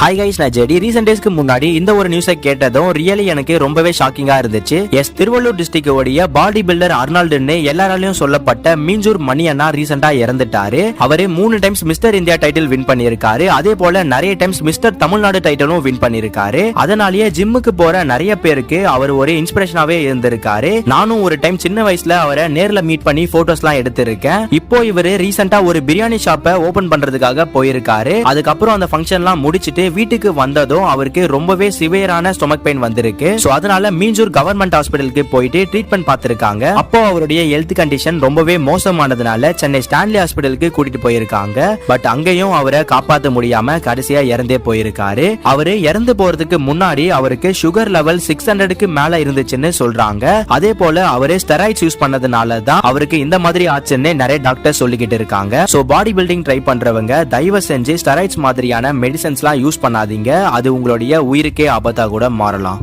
Hi guys நான் JD. Recent டேஸ்க்கு முன்னாடி இந்த ஒரு நியூஸை கேட்டதும் ரியலி எனக்கு ரொம்பவே ஷாக்கிங்கா இருந்துச்சு. எஸ் திருவள்ளூர் டிஸ்ட்ரிக்ட் உடைய பாடி பில்டர் அர்னால்டுன்னு எல்லாராலையும் சொல்லப்பட்ட மீஞ்சூர் மணி அண்ணா ரீசெண்டா இறந்துட்டாரு. அவரு மூணு times mister India title win பண்ணியிருக்காரு. அதே போல நிறைய டைம்ஸ் மிஸ்டர் தமிழ்நாடு டைட்டிலும் வின் பண்ணியிருக்காரு. அதனாலேயே ஜிம்முக்கு போற நிறைய பேருக்கு அவர் ஒரு இன்ஸ்பிரேஷனாவே இருந்திருக்காரு. நானும் ஒரு டைம் சின்ன வயசுல அவரை நேர்ல மீட் பண்ணி போட்டோஸ்லாம் எடுத்திருக்கேன். இப்போ இவரு ரீசெண்டா ஒரு பிரியாணி ஷாப்பை ஓபன் பண்றதுக்காக போயிருக்காரு. அதுக்கப்புறம் அந்த ஃபங்க்ஷன்லாம் முடிச்சிட்டு வீட்டுக்கு வந்ததும் அவருக்கு ரொம்பவே சிவியரான ஸ்டொமக் பெயின் வந்திருக்கு. சோ அதனால மீஞ்சூர் கவர்மெண்ட் ஹாஸ்பிட்டலுக்கு போயிட்டு ட்ரீட்மெண்ட் பார்த்திருக்காங்க. அப்போ அவருடைய ஹெல்த் கண்டிஷன் ரொம்பவே மோசமானதுனால சென்னை ஸ்டான்லி ஹாஸ்பிட்டலுக்கு கூட்டிட்டு போயிருக்காங்க. பட் அங்கேயும் அவரை காப்பாத்த முடியாம கடைசியா இறந்தே போயிருக்காரு. அவரு இறந்து போறதுக்கு முன்னாடி அவருக்கு சுகர் லெவல் சிக்ஸ் ஹண்ட்ரடுக்கு மேல இருந்துச்சுன்னு சொல்றாங்க. அதே போல அவரு ஸ்டெராய்ட்ஸ் யூஸ் பண்ணதுனால தான் அவருக்கு இந்த மாதிரி ஆச்சுன்னு நிறைய டாக்டர் சொல்லிக்கிட்டு இருக்காங்க. சோ பாடி பில்டிங் ட்ரை பண்றவங்க தயவு செஞ்சு ஸ்டெராய்ட்ஸ் மாதிரியான மெடிசன்ஸ்லாம் யூஸ் பண்ணாதீங்க. அது உங்களுடைய உயிருக்கே ஆபத்தாக கூட மாறலாம்.